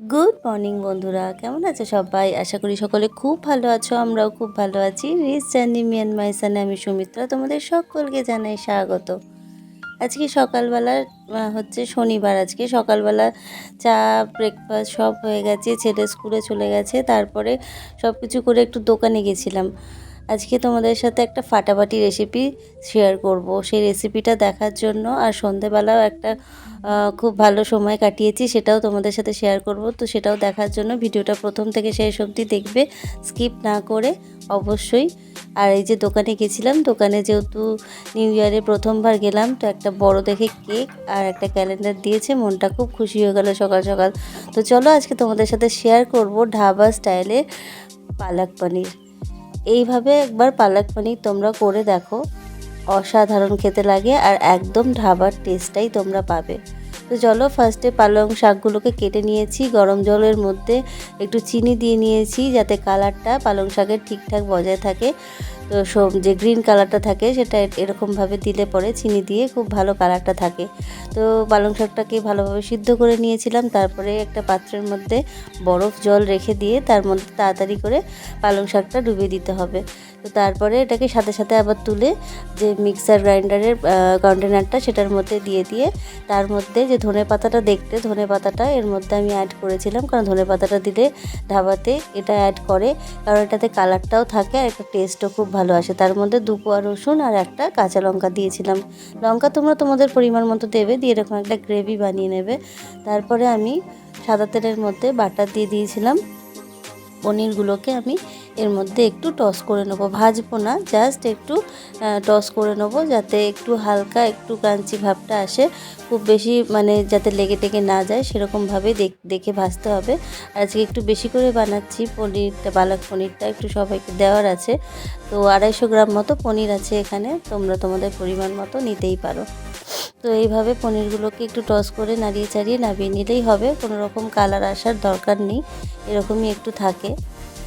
Good morning বন্ধুরা। কেমন আছে সবাই? আশা করি সকলে খুব ভালো আছো, আমরাও খুব ভালো আছি। রিচ জার্নি মিয়ান মাইসানে আমি সুমিত্রা, তোমাদের সকলকে জানাই স্বাগত। আজকে সকালবেলা হচ্ছে শনিবার। আজকে সকালবেলা চা ব্রেকফাস্ট সব হয়ে গেছে, ছেলে স্কুলে চলে গেছে। তারপরে সব কিছু করে একটু দোকানে গেছিলাম। আজকে তোমাদের সাথে একটা ফাটাফাটি রেসিপি শেয়ার করব। সেই রেসিপিটা দেখার জন্য আর সন্ধেবেলাও একটা খুব ভালো সময় কাটিয়েছি, সেটাও তোমাদের সাথে শেয়ার করব। তো সেটাও দেখার জন্য ভিডিওটা প্রথম থেকে শেষ অবধি দেখবে স্কিপ না করে অবশ্যই। আর এই যে দোকানে গেছিলাম, দোকানে যেহেতু নিউ ইয়ারে প্রথমবার গেলাম, তো একটা বড় দেখে কেক আর একটা ক্যালেন্ডার দিয়েছে, মনটা খুব খুশি হয়ে গেল সকাল সকাল। তো চলো আজকে তোমাদের সাথে শেয়ার করব ঢাবা স্টাইলে পালক পনির। এইভাবে একবার পালক পানির তোমরা করে দেখো। অসাধারণ খেতে লাগে আর একদম ঢাবার টেস্টটাই তোমরা পাবে। তো চলো ফার্স্টে পালং শাকগুলোকে কেটে নিয়েছি, গরম জলের মধ্যে একটু চিনি দিয়ে নিয়েছি যাতে কালারটা পালং শাকের ঠিকঠাক বজায় থাকে। তো সব যে গ্রিন কালারটা থাকে সেটা এরকমভাবে দিলে পরে চিনি দিয়ে খুব ভালো কালারটা থাকে। তো পালং শাকটাকে ভালোভাবে সিদ্ধ করে নিয়েছিলাম, তারপরে একটা পাত্রের মধ্যে বরফ জল রেখে দিয়ে তার মধ্যে তাড়াতাড়ি করে পালং শাকটা ডুবিয়ে দিতে হবে। তো তারপরে এটাকে সাথে সাথে আবার তুলে যে মিক্সার গ্রাইন্ডারের কন্টেনারটা সেটার মধ্যে দিয়ে দিয়ে তার মধ্যে যে ধনে পাতাটা দেখতে, ধনে পাতাটা এর মধ্যে আমি অ্যাড করেছিলাম, কারণ ধনে পাতাটা দিলে ধাবাতে এটা অ্যাড করে, কারণ এটাতে কালারটাও থাকে আর একটা টেস্টও খুব ভালো আসে। তার মধ্যে দু কোয়া রসুন আর একটা কাঁচা লঙ্কা দিয়েছিলাম। লঙ্কা তোমরা তোমাদের পরিমাণ মতো দেবে, দিয়ে এরকম একটা গ্রেভি বানিয়ে নেবে। তারপরে আমি সাদা তেলের মধ্যে বাটার দিয়ে দিয়েছিলাম। পনিরগুলোকে আমি এর মধ্যে একটু টস করে নেব। ভাজবো না জাস্ট একটু টস করে নেব যাতে একটু হালকা, একটু ক্রাঞ্চি ভাবটা আসে। খুব বেশি মানে যাতে লেগে টেগে না যায় সেরকমভাবে দেখে ভাজতে হবে। আর আজকে একটু বেশি করে বানাচ্ছি, পনিরটা পালক পনিরটা একটু সবাইকে দেওয়ার আছে। তো আড়াইশো গ্রাম মতো পনির আছে এখানে, তোমরা তোমাদের পরিমাণ মতো নিতেই পারো। তো এইভাবে পনিরগুলোকে একটু টস করে নাড়িয়ে চাড়িয়ে নামিয়ে নিলেই হবে, কোনো রকম কালার আসার দরকার নেই, এরকমই একটু থাকে।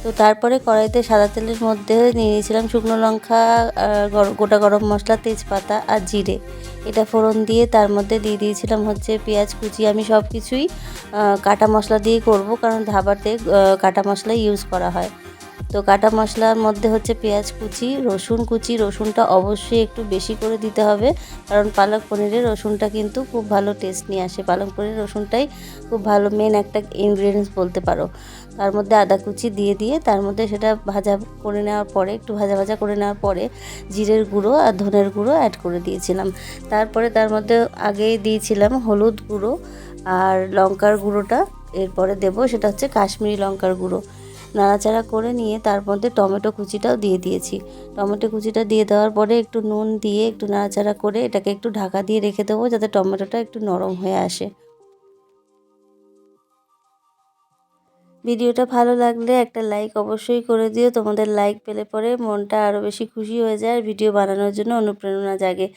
তো তারপরে কড়াইতে সাদা তেলের মধ্যে নিয়ে নিয়েছিলাম শুকনো লঙ্কা গোটা গরম মশলা, তেজপাতা আর জিরে। এটা ফোড়ন দিয়ে তার মধ্যে দিয়ে দিয়েছিলাম হচ্ছে পেঁয়াজ, কুচি। আমি সব কিছুই কাটা মশলা দিয়ে করব কারণ ধাবাতে কাটা মশলা ইউজ করা হয়। তো কাটা মশলার মধ্যে হচ্ছে পেঁয়াজ কুচি, রসুন কুচি, রসুনটা অবশ্যই একটু বেশি করে দিতে হবে। কারণ পালক পনিরের রসুনটা কিন্তু খুব ভালো টেস্ট নিয়ে আসে। পালক পনিরের রসুনটাই খুব ভালো মেন একটা ইনগ্রিডিয়েন্টস বলতে পারো। তার মধ্যে আদা কুচি দিয়ে দিয়ে, তার মধ্যে সেটা ভাজা করে নেওয়ার পরে, একটু ভাজা ভাজা করে নেওয়ার পরে জিরের গুঁড়ো আর ধনের গুঁড়ো অ্যাড করে দিয়েছিলাম। তারপরে তার মধ্যে আগেই দিয়েছিলাম হলুদ গুঁড়ো আর লঙ্কার গুঁড়োটা। এরপরে দেবো সেটা হচ্ছে কাশ্মীরি লঙ্কার গুঁড়ো। নাড়াচাড়া করে নিয়ে তার মধ্যে টমেটো কুচিটাও দিয়ে দিয়েছি। টমেটো কুচিটা দিয়ে দেওয়ার পরে একটু নুন দিয়ে একটু নাড়াচাড়া করে এটাকে একটু ঢাকা দিয়ে রেখে দেবো যাতে টমেটোটা একটু নরম হয়ে আসে। ভিডিওটা ভালো লাগলে একটা লাইক অবশ্যই করে দিও। তোমাদের লাইক পেলে পরে মনটা আরও বেশি খুশি হয়ে যায় আর ভিডিও বানানোর জন্য অনুপ্রেরণা জাগে।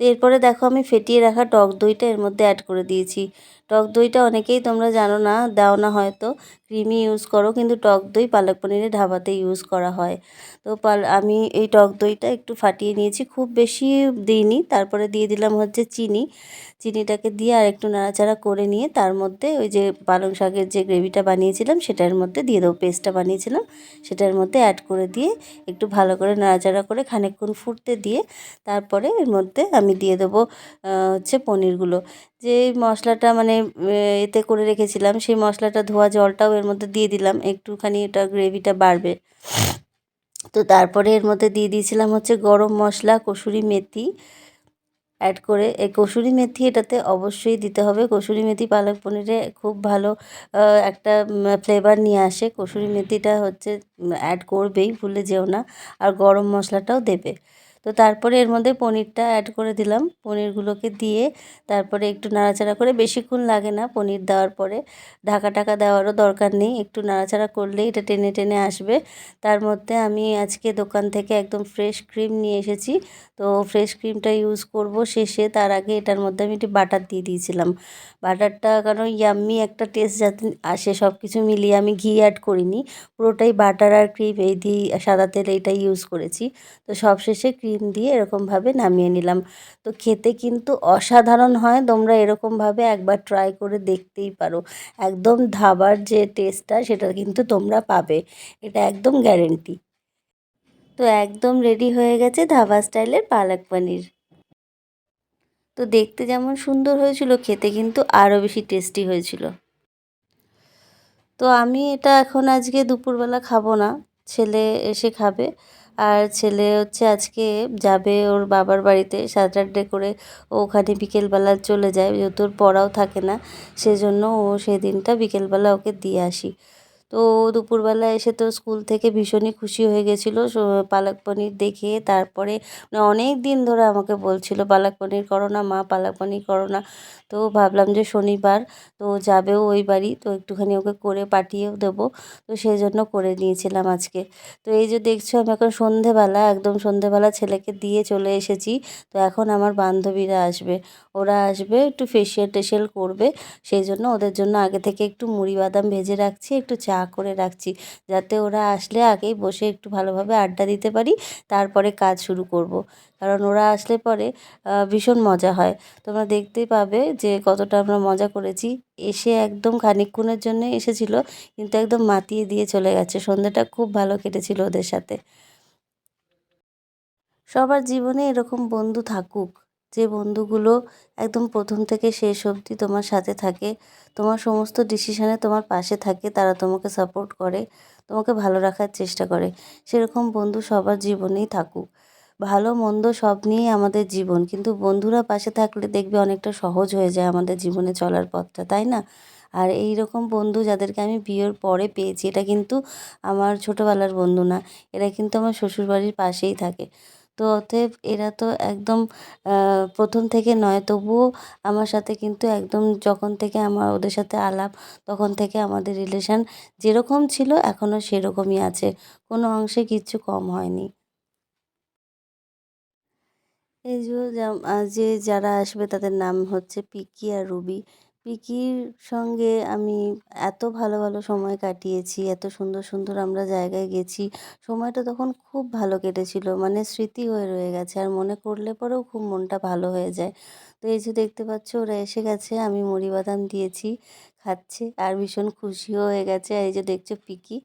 তো এরপরে দেখো আমি ফেটিয়ে রাখা টক দইটা এর মধ্যে অ্যাড করে দিয়েছি। টক দইটা অনেকেই তোমরা জানো না, দাও না হয়তো। ক্রিমি ইউজ করো, কিন্তু টক দই পালক পনিরের ঢাবাতে ইউজ করা হয়। তো পাল, আমি এই টক দইটা একটু ফাটিয়ে নিয়েছি, খুব বেশি দিইনি, তারপরে দিয়ে দিলাম হচ্ছে চিনি। চিনিটাকে দিয়ে আর একটু নাড়াচাড়া করে নিয়ে তার মধ্যে ওই যে পালং শাকের যে গ্রেভিটা বানিয়েছিলাম, সেটার মধ্যে দিয়ে দেবো পেস্টটা বানিয়েছিলাম। সেটার মধ্যে অ্যাড করে দিয়ে একটু ভালো করে নাড়াচাড়া করে খানিকক্ষণ ফুটতে দিয়ে তারপরে এর মধ্যে আমি দিয়ে দেবো হচ্ছে পনিরগুলো। যে মশলাটা মানে এতে করে রেখেছিলাম, সেই মশলাটা ধোয়া জলটাও এর মধ্যে দিয়ে দিলাম। একটুখানি এটা গ্রেভিটা বাড়বে। তো তারপরে এর মধ্যে দিয়ে দিয়েছিলাম হচ্ছে গরম মশলা, কসুরি মেথি অ্যাড করে। এই কসুরি মেথি এটাতে অবশ্যই দিতে হবে। কসুরি মেথি পালক পনিরে খুব ভালো একটা ফ্লেভার নিয়ে আসে। কসুরি মেথিটা হচ্ছে অ্যাড করবেই, ভুলে যেও না। আর গরম মশলাটাও দেবে। তো তারপরে এর মধ্যে পনিরটা অ্যাড করে দিলাম। পনিরগুলোকে দিয়ে তারপরে একটু নাড়াচাড়া করে, বেশিক্ষণ লাগে না পনির দেওয়ার পরে। ঢাকা টাকা দেওয়ারও দরকার নেই, একটু নাড়াচাড়া করলেই এটা টেনে টেনে আসবে। তার মধ্যে আমি আজকে দোকান থেকে একদম ফ্রেশ ক্রিম নিয়ে এসেছি। তো ফ্রেশ ক্রিমটা ইউজ করব শেষে, তার আগে এটার মধ্যে আমি একটি বাটার দিয়ে দিয়েছিলাম। বাটারটা কারণ ইয়াম্মি একটা টেস্ট যাতে আসে সব কিছু মিলিয়ে আমি ঘি অ্যাড করিনি। পুরোটাই বাটার আর ক্রিম এই দিয়ে সাদা তেল এইটাই ইউজ করেছি। তো সব শেষে ক্রিম ক্রিম দিয়ে এরকমভাবে নামিয়ে নিলাম। তো খেতে কিন্তু অসাধারণ হয়, তোমরা এরকমভাবে একবার ট্রাই করে দেখতেই পারো। একদম ধাবার যে টেস্টটা সেটা কিন্তু তোমরা পাবে। এটা একদম গ্যারেন্টি তো একদম রেডি হয়ে গেছে ধাবা স্টাইলের পালক পনির। তো দেখতে যেমন সুন্দর হয়েছিল, খেতে কিন্তু আরও বেশি টেস্টি হয়েছিল। তো আমি এটা এখন আজকে দুপুরবেলা খাব না, ছেলে এসে খাবে। আর ছেলে হচ্ছে আজকে যাবে ওর বাবার বাড়িতে স্যাটারডে করে ওখানে বিকেলবেলা চলে যায়, যেহেতু ওর পড়াও থাকে না, সেজন্য ও সেদিনটা বিকেলবেলা ওকে দিয়ে আসি। তো দুপুরবেলা এসে তো স্কুল থেকে ভীষণই খুশি হয়ে গেছিল। পালক পনির দেখে তারপরে মানে অনেক দিন ধরে আমাকে বলছিল, পালক পনির করো না মা, পালক পনির করো না। তো ভাবলাম যে শনিবার, তো যাবেও ওই বাড়ি, তো একটুখানি ওকে করে পাঠিয়েও দেবো। তো সেই জন্য করে নিয়েছিলাম আজকে। তো এই যে দেখছ, আমি এখন সন্ধেবেলা, একদম সন্ধেবেলা ছেলেকে দিয়ে চলে এসেছি। তো এখন আমার বান্ধবীরা আসবে। ওরা আসবে, একটু ফেসিয়াল টেশিয়াল করবে। সেই জন্য ওদের জন্য আগে থেকে একটু মুড়ি বাদাম ভেজে রাখছি, একটু চা করে রাখছি, যাতে ওরা আসলে আগেই বসে একটু ভালোভাবে আড্ডা দিতে পারি, তারপরে কাজ শুরু করব। কারণ ওরা আসলে পরে ভীষণ মজা হয়। তোমরা দেখতেই পাবে যে কতটা আমরা মজা করেছি। এসে একদম খানিকক্ষণের জন্য এসেছিল, কিন্তু একদম মাতিয়ে দিয়ে চলে গেছে। সন্ধ্যাটা খুব ভালো কেটেছিল ওদের সাথে। সবার জীবনে এরকম বন্ধু থাকুক। যে বন্ধুগুলো একদম প্রথম থেকে শেষ অবধি তোমার সাথে থাকে, তোমার সমস্ত ডিসিশানে তোমার পাশে থাকে, তারা তোমাকে সাপোর্ট করে, তোমাকে ভালো রাখার চেষ্টা করে। সেরকম বন্ধু সবার জীবনেই থাকুক। ভালো, মন্দ সব নিয়েই আমাদের জীবন, কিন্তু বন্ধুরা পাশে থাকলে দেখবে অনেকটা সহজ হয়ে যায় আমাদের জীবনে চলার পথটা, তাই না? আর এই রকম বন্ধু যাদেরকে আমি বিয়ের পরে পেয়েছি, এটা কিন্তু আমার ছোটোবেলার বন্ধু না, এরা কিন্তু আমার শ্বশুরবাড়ির পাশেই থাকে। তো অতএব এরা তো একদম প্রথম থেকে নয়। তবুও আমার সাথে কিন্তু একদম যখন থেকে আমার ওদের সাথে আলাপ, তখন থেকে আমাদের রিলেশান যেরকম ছিল এখনও সেরকমই আছে। কোনো অংশে কিচ্ছু কম হয়নি। এই যে যারা আসবে তাদের নাম হচ্ছে পিকি আর রুবি। পিকির সঙ্গে আমি এত ভালো ভালো সময় কাটিয়েছি, এত সুন্দর সুন্দর আমরা জায়গায় গেছি। সময়টা তখন খুব ভালো কেটেছিল মানে স্মৃতি হয়ে রয়ে গেছে আর মনে করলে পরেও খুব মনটা ভালো হয়ে যায়। তো এই যে দেখতে পাচ্ছ ওরা এসে গেছে, আমি মুড়ি বাদাম দিয়েছি। খাচ্ছে আর ভীষণ খুশিও হয়ে গেছে। আর এই যে দেখছ পিকি,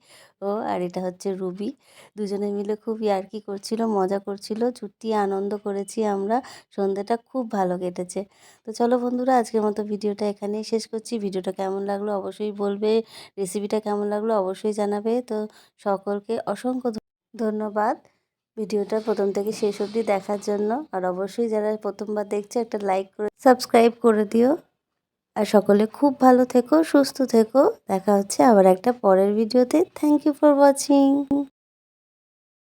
ও আর এটা হচ্ছে রুবি। দুজনে মিলে খুব ইয়ার্কি করছিল, মজা করছিল, ছুটি, আনন্দ করেছি আমরা। সন্ধ্যেটা খুব ভালো কেটেছে। তো চলো বন্ধুরা, আজকের মতো ভিডিওটা এখানেই শেষ করছি। ভিডিওটা কেমন লাগল অবশ্যই বলবে, রেসিপিটা কেমন লাগল অবশ্যই জানাবে। তো সকলকে অসংখ্য ধন্যবাদ। ভিডিওটা প্রথম থেকে শেষ অবধি দেখার জন্য। আর অবশ্যই যারা প্রথমবার দেখছে, একটা লাইক করে, সাবস্ক্রাইব করে দিও। আর সকলে খুব ভালো থেকো, সুস্থ থেকো। দেখা হচ্ছে আবার একটা পরের ভিডিওতে। Thank you for watching